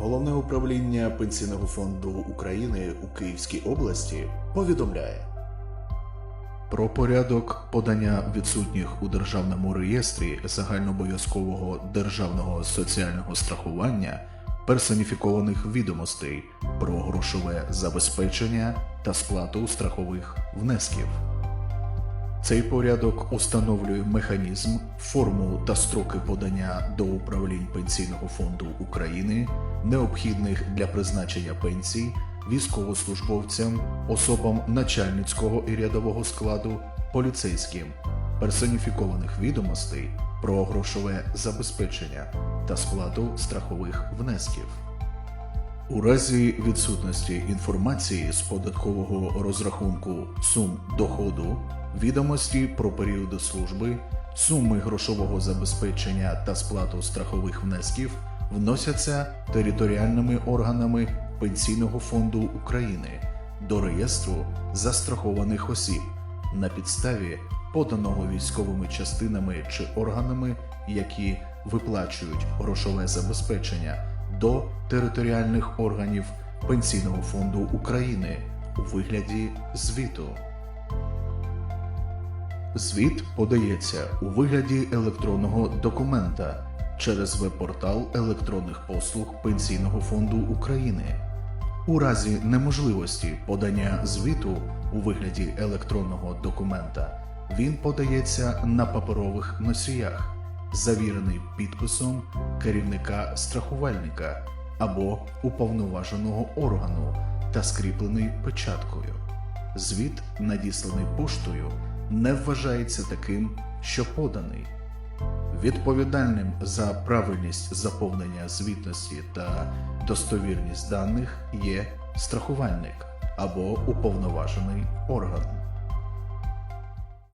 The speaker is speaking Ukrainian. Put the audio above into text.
Головне управління Пенсійного фонду України у Київській області повідомляє про порядок подання відсутніх у державному реєстрі загальнообов'язкового державного соціального страхування персоніфікованих відомостей про грошове забезпечення та сплату страхових внесків. Цей порядок установлює механізм, форму та строки подання до управлінь Пенсійного фонду України, необхідних для призначення пенсій військовослужбовцям, особам начальницького і рядового складу, поліцейським, персоніфікованих відомостей про грошове забезпечення та сплату страхових внесків. У разі відсутності інформації з податкового розрахунку сум доходу, відомості про періоди служби, суми грошового забезпечення та сплату страхових внесків вносяться територіальними органами Пенсійного фонду України до реєстру застрахованих осіб на підставі поданого військовими частинами чи органами, які виплачують грошове забезпечення до територіальних органів Пенсійного фонду України у вигляді звіту. Звіт подається у вигляді електронного документа через веб-портал електронних послуг Пенсійного фонду України. У разі неможливості подання звіту у вигляді електронного документа він подається на паперових носіях, завірений підписом керівника страхувальника або уповноваженого органу та скріплений печаткою. Звіт, надісланий поштою, не вважається таким, що поданий. Відповідальним за правильність заповнення звітності та достовірність даних є страхувальник або уповноважений орган.